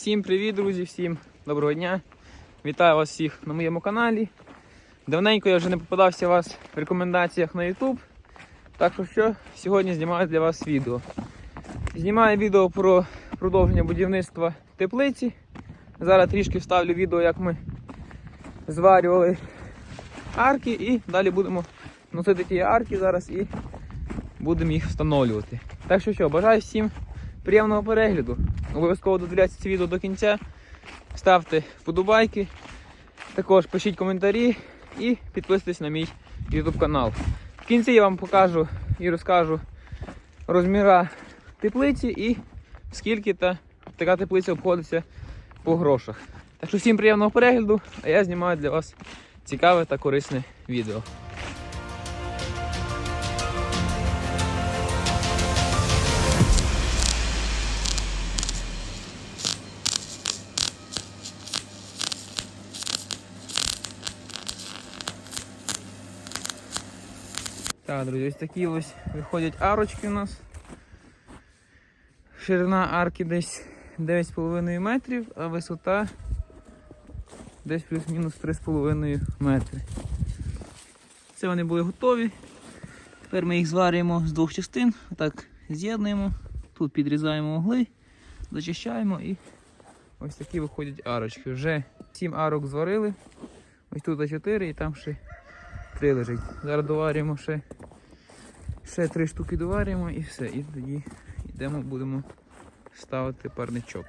Всім привіт, друзі, всім доброго дня. Вітаю вас всіх на моєму каналі. Давненько я вже не попадався вас в рекомендаціях на YouTube. Так що що, сьогодні знімаю для вас відео. Знімаю відео про продовження будівництва теплиці. Зараз трішки вставлю відео, як ми зварювали арки і далі будемо носити ті арки зараз і будемо їх встановлювати. Так що що, бажаю всім приємного перегляду. Обов'язково додивляйтеся це відео до кінця. Ставте вподобайки, також пишіть коментарі і підписуйтесь на мій YouTube канал. В кінці я вам покажу і розкажу розміра теплиці і скільки та така теплиця обходиться по грошах. Так що всім приємного перегляду, а я знімаю для вас цікаве та корисне відео. Так, друзі, ось такі ось виходять арочки у нас. Ширина арки десь 9,5 метрів, а висота десь плюс-мінус 3,5 метри. Це вони були готові. Тепер ми їх зварюємо з двох частин, отак з'єднуємо, тут підрізаємо угли, зачищаємо і ось такі виходять арочки. Вже 7 арок зварили. Ось тут 4 і там ще 3 лежить. Зараз доварюємо ще, ще три штуки доварюємо і все. І тоді йдемо, будемо ставити парничок.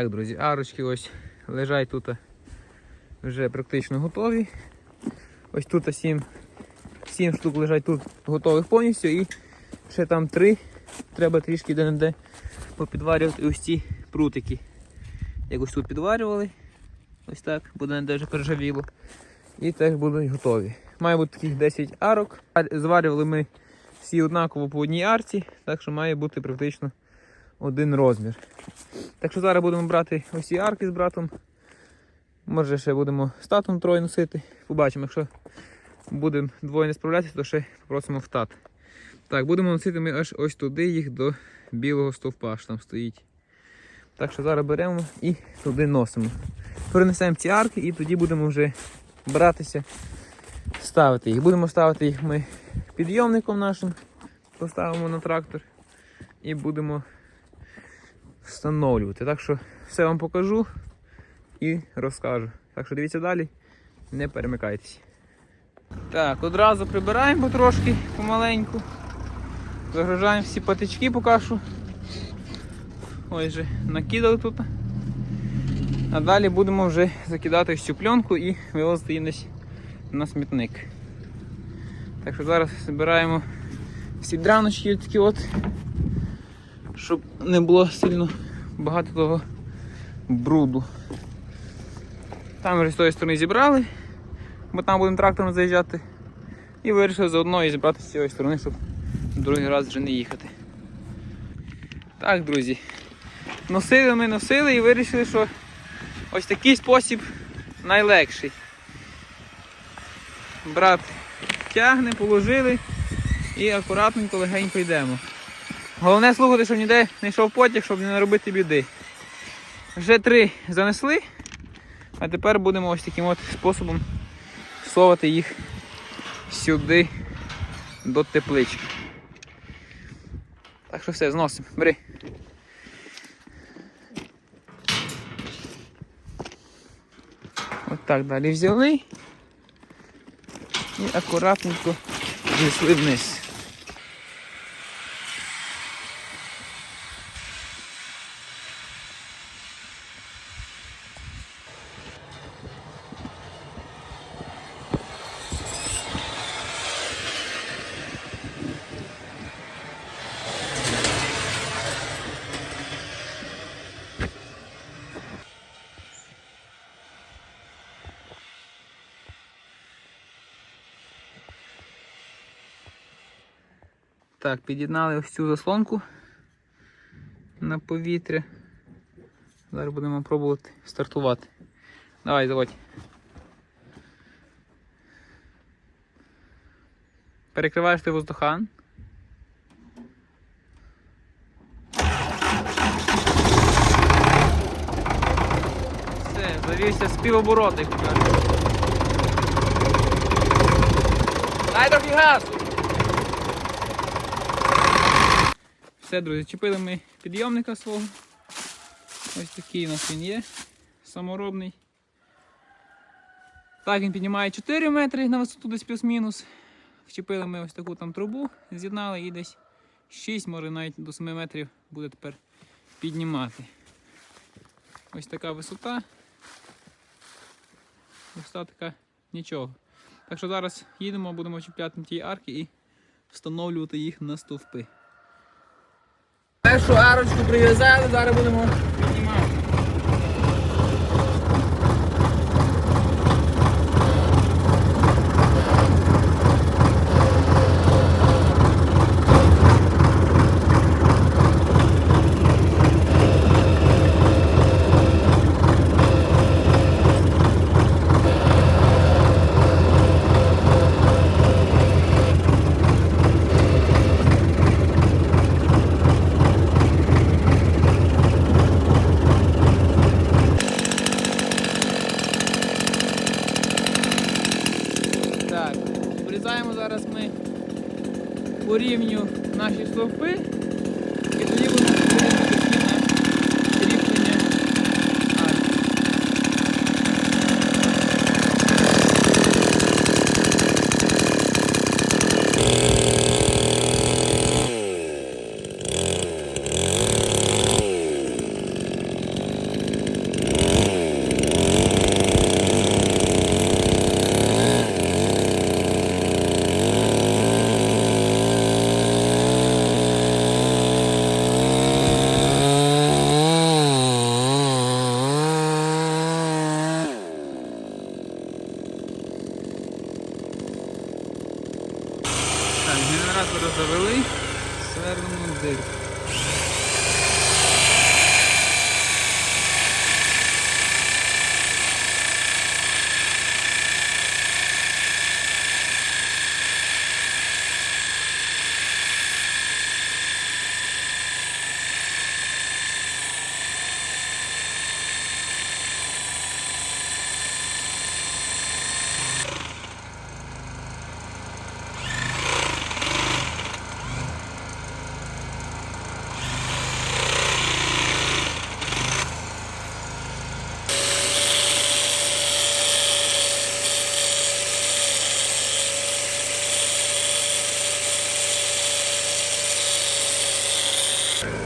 Так, друзі, арочки ось лежать тут вже практично готові. Ось тут 7, 7 штук лежать тут готових повністю і ще там 3. Треба трішки де-не-де попідварювати ось ці прутики. Як ось тут підварювали, ось так, буде не де вже пережавіло. І теж будуть готові. Має бути таких 10 арок. Зварювали ми всі однаково по одній арці, так що має бути практично один розмір. Так що зараз будемо брати ось ці арки з братом. Може ще будемо з татом троє носити. Побачимо, якщо будемо двоє не справлятися, то ще попросимо в тат. Так, будемо носити ми аж ось туди їх до білого стовпа, що там стоїть. Так що зараз беремо і туди носимо. Перенесемо ці арки і тоді будемо вже братися, ставити їх. Будемо ставити їх ми підйомником нашим, поставимо на трактор і будемо встановлювати. Так що все вам покажу і розкажу. Так що дивіться далі, не перемикайтесь. Так, одразу прибираємо потрошки помаленьку. Загружаємо всі патички поки. Ось же накидали тут. А далі будемо вже закидати цю пленку і вивозити її десь на смітник. Так що зараз збираємо всі драночки такі от щоб не було сильно багато того бруду. Там вже з тої сторони зібрали, бо там будемо трактором заїжджати. І вирішили заодно і зібрати з цієї сторони, щоб другий раз вже не їхати. Так, друзі. Носили ми, носили і вирішили, що ось такий спосіб найлегший. Брат тягне, положили і акуратненько легенько йдемо. Головне слухати, щоб ніде не йшов потяг, щоб не наробити біди. Вже три занесли, а тепер будемо ось таким от способом всовувати їх сюди до теплички. Так що все, зносимо. Бери. От так далі взяли і акуратненько зійшли вниз. Так, під'єднали ось цю заслонку на повітря. Зараз будемо пробувати стартувати. Давай, заводь. Перекриваєш ти воздухан. Все, завівся співобороти, як. Дай трохи газу! Все, друзі, чіпили ми підйомника свого. Ось такий у нас він є. Саморобний. Так, він піднімає 4 метри на висоту десь плюс-мінус. Вчепили ми ось таку там трубу, з'єднали і десь 6, може навіть до 7 метрів буде тепер піднімати. Ось така висота. Висота така нічого. Так що зараз їдемо, будемо чіпляти ті арки і встановлювати їх на стовпи. Першу арочку прив'язали, зараз будемо піднімати. Так,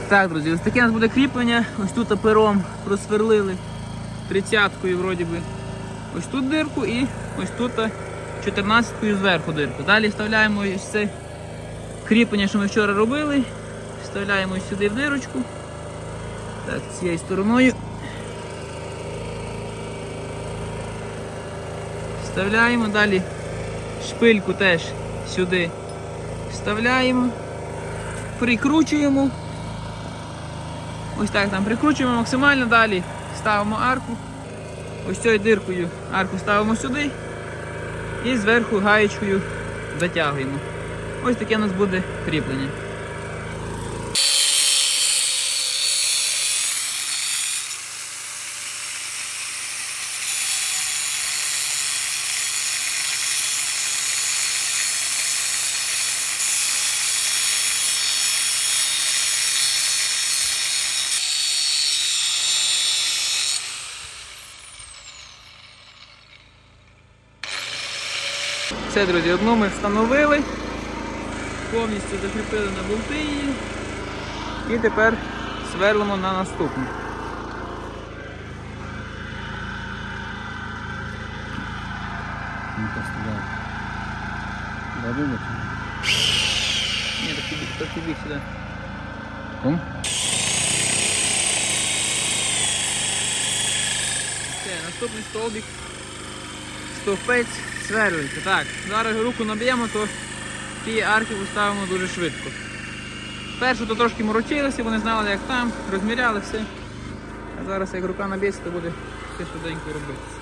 Так, друзі, ось таке у нас буде кріплення. Ось тут пером просверлили тридцяткою вроді би. Ось тут дирку і ось тут 14-кою зверху дирку. Далі вставляємо ось це кріплення, що ми вчора робили. Вставляємо сюди в дирочку. Так, цією стороною. Вставляємо далі шпильку теж сюди вставляємо, прикручуємо. Ось так там прикручуємо максимально далі, ставимо арку. Ось цією диркою арку ставимо сюди і зверху гаєчкою затягуємо. Ось таке у нас буде кріплення. Все, друзі, одну ми встановили, повністю закріпили на болти її і тепер сверлимо на наступну. Додумать. Ні, так так бік сюди. Все, наступний столбик. Стовпець сверлиться. Так, зараз руку наб'ємо, то ті арки поставимо дуже швидко. Першу то трошки морочилися, вони знали, як там, розміряли все. А зараз як рука наб'ється, то буде все швиденько робитися.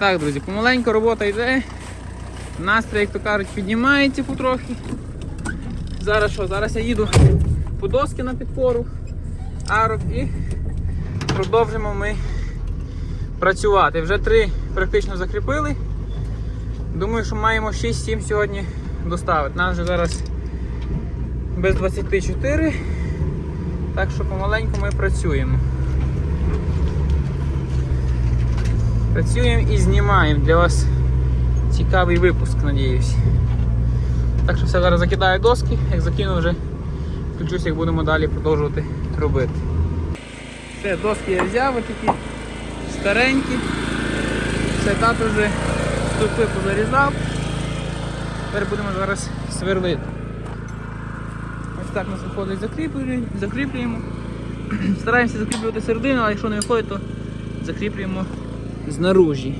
Так, друзі, помаленьку робота йде. Настрій, як то кажуть, піднімається потрохи. Зараз що? Зараз я їду по доски на підпору, арок і продовжимо ми працювати. Вже три практично закріпили. Думаю, що маємо 6-7 сьогодні доставити. Нас вже зараз без 24. Так що помаленьку ми працюємо. Працюємо і знімаємо для вас цікавий випуск, надіюсь. Так що все зараз закидаю доски, як закину вже включусь, як будемо далі продовжувати робити. Все, доски я взяв, такі старенькі. Все, тато вже стовпи позарізав. Тепер будемо зараз сверлити. Ось так нас виходить закріплюємо. Стараємося закріплювати середину, а якщо не виходить, то закріплюємо знаружі.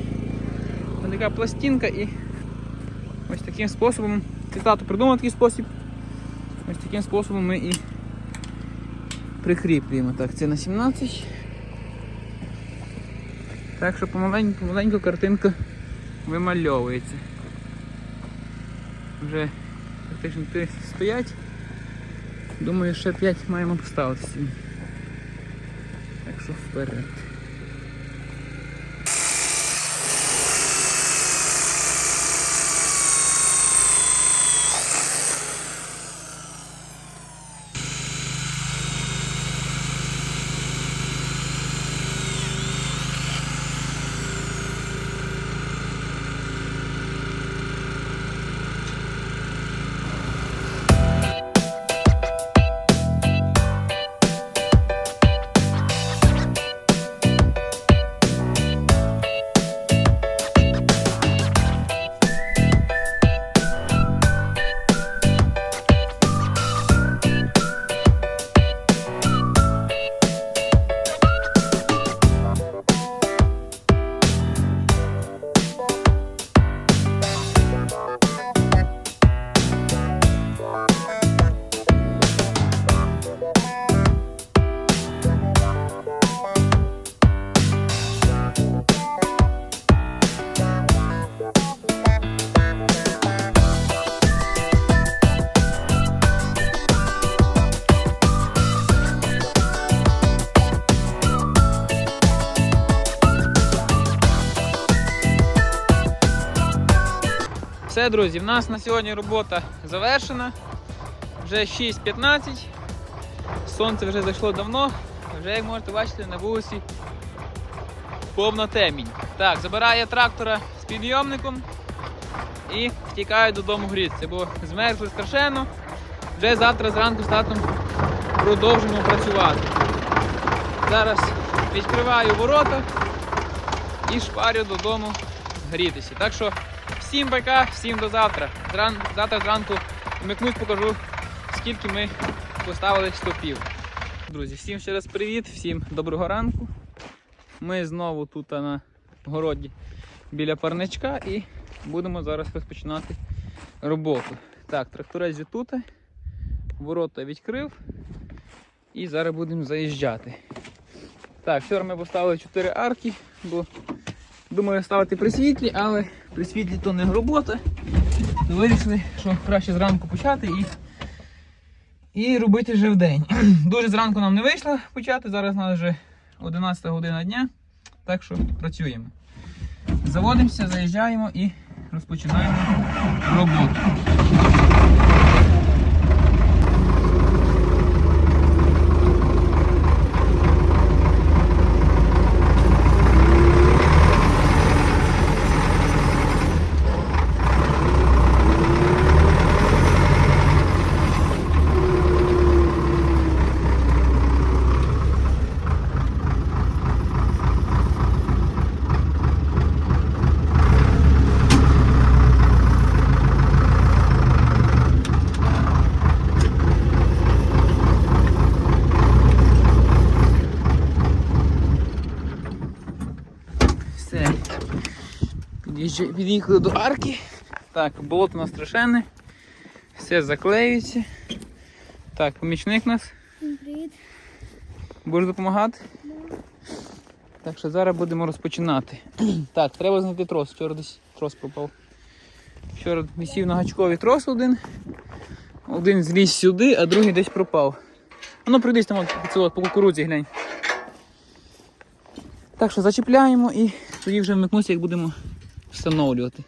Така пластинка і ось таким способом. Тато придумав такий спосіб. Ось таким способом ми і прикріплюємо. Так, це на 17. Так що помаленьку, помаленьку картинка вимальовується. Вже практично 3 стоять. Думаю, ще 5 маємо поставити. Так що вперед. Друзі, в нас на сьогодні робота завершена. Вже 6.15. Сонце вже зайшло давно. Вже, як можете бачити, на вулиці повна темінь. Так, забираю трактора з підйомником і втікаю додому грітися, бо змерзли страшенно. Вже завтра зранку з татом продовжимо працювати. Зараз відкриваю ворота і шпарю додому грітися. Так що всім байка, всім до завтра. Зран... Завтра зранку вмикнусь, покажу, скільки ми поставили стопів. Друзі, всім ще раз привіт, всім доброго ранку. Ми знову тут на городі біля парничка і будемо зараз розпочинати роботу. Так, тракторець вже тут, ворота відкрив і зараз будемо заїжджати. Так, вчора ми поставили 4 арки, бо думаю ставити при світлі, але при світлі то не робота. Вирішили, що краще зранку почати і, і робити вже в день. Дуже зранку нам не вийшло почати, зараз у нас вже 11 година дня, так що працюємо. Заводимося, заїжджаємо і розпочинаємо роботу. Під'їхали до арки. Так, болото у нас страшенне. Все заклеюється. Так, помічник нас. Привіт. Будеш допомагати? Так що зараз будемо розпочинати. Так, треба знайти трос. Вчора десь трос пропав. Вчора висів на гачкові трос один. Один зліз сюди, а другий десь пропав. А ну прийдись там от, по кукурудзі глянь. Так що зачіпляємо і тоді вже вмикнуся, як будемо встановлювати.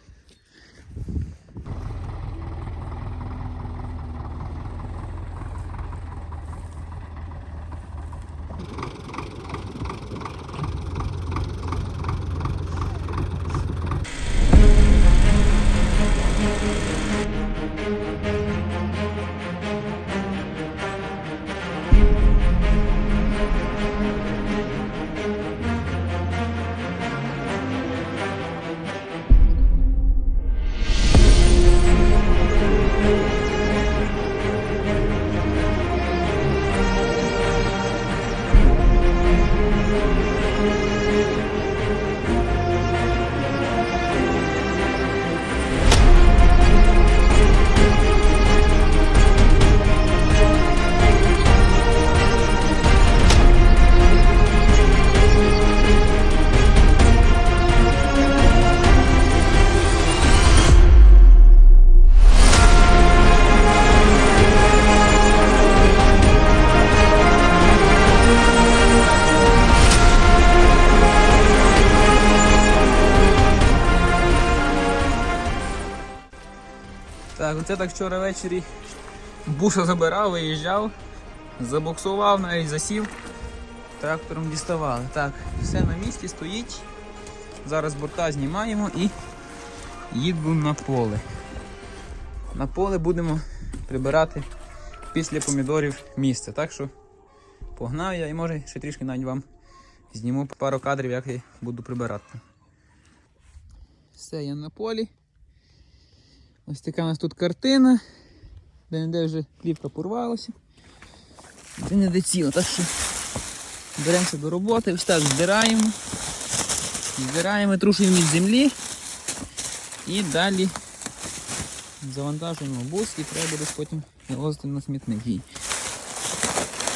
Оце так вчора ввечері буша забирав, виїжджав, забуксував, навіть засів. Трактором діставали. Так, все на місці стоїть. Зараз борта знімаємо і їду на поле. На поле будемо прибирати після помідорів місце. Так що погнав я і може ще трішки навіть вам зніму пару кадрів, як я буду прибирати. Все, я на полі. Ось така у нас тут картина. Де-не-де вже плівка порвалася. Де не де ціла. Так що беремося до роботи, ось так здираємо. Здираємо, трушуємо від землі. І далі завантажуємо бус і треба буде потім вивозити на смітник.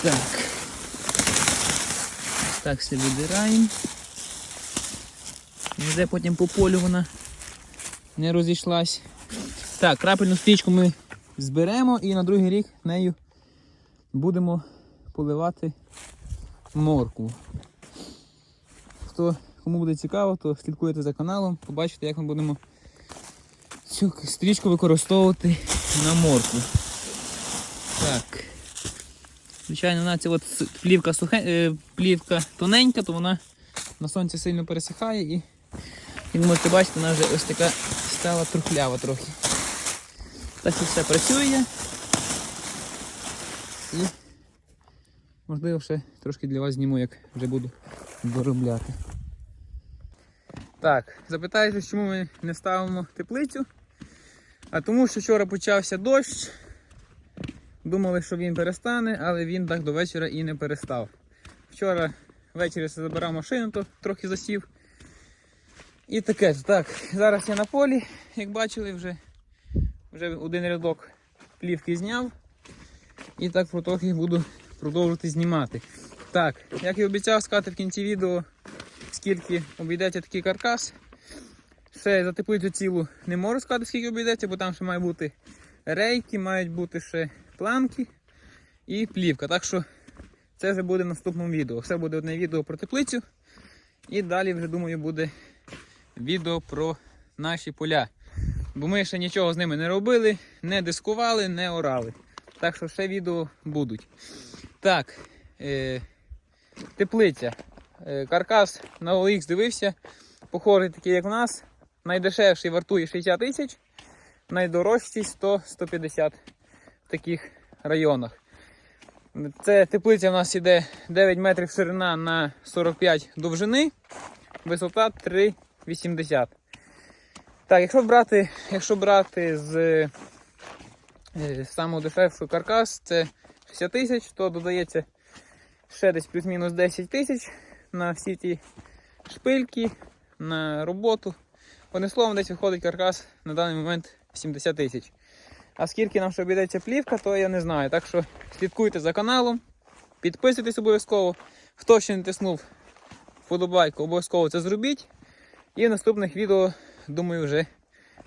Так. Ось так все видираємо. Ніде потім по полю вона не розійшлась. Так, крапельну стрічку ми зберемо і на другий рік нею будемо поливати моркву. Хто кому буде цікаво, то слідкуйте за каналом, побачите, як ми будемо цю стрічку використовувати на моркву. Так. Звичайно, вона ця от плівка, сухе, е, плівка тоненька, то вона на сонці сильно пересихає і ви можете бачити, вона вже ось така стала трухлява трохи. Так що все працює. І можливо ще трошки для вас зніму, як вже буду доробляти. Так, запитаєте, чому ми не ставимо теплицю? А тому що вчора почався дощ. Думали, що він перестане, але він так до вечора і не перестав. Вчора ввечері забирав машину, то трохи засів. І таке ж. Так, зараз я на полі, як бачили, вже, вже один рядок плівки зняв. І так потрохи буду продовжувати знімати. Так, як і обіцяв сказати в кінці відео, скільки обійдеться такий каркас. Ще за цілу не можу сказати, скільки обійдеться, бо там ще має бути рейки, мають бути ще планки і плівка. Так що це вже буде в наступному відео. Все буде одне відео про теплицю. І далі вже думаю буде відео про наші поля. Бо ми ще нічого з ними не робили, не дискували, не орали. Так що ще відео будуть. Так, е, теплиця. Е, каркас на OLX дивився. Похожий такий, як у нас. Найдешевший вартує 60 тисяч, найдорожчий 100-150 в таких районах. Це теплиця в нас іде 9 метрів ширина на 45 довжини, висота 3,80. Так, якщо брати, якщо брати з е, самого дешевшого каркас, це 60 тисяч, то додається ще десь плюс-мінус 10 тисяч на всі ті шпильки, на роботу. Одним словом, десь виходить каркас на даний момент 70 тисяч. А скільки нам ще обійдеться плівка, то я не знаю. Так що слідкуйте за каналом, підписуйтесь обов'язково. Хто ще не тиснув вподобайку, обов'язково це зробіть. І в наступних відео, думаю, вже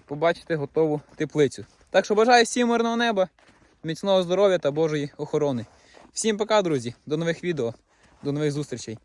побачите готову теплицю. Так що бажаю всім мирного неба, міцного здоров'я та Божої охорони. Всім пока, друзі, до нових відео, до нових зустрічей.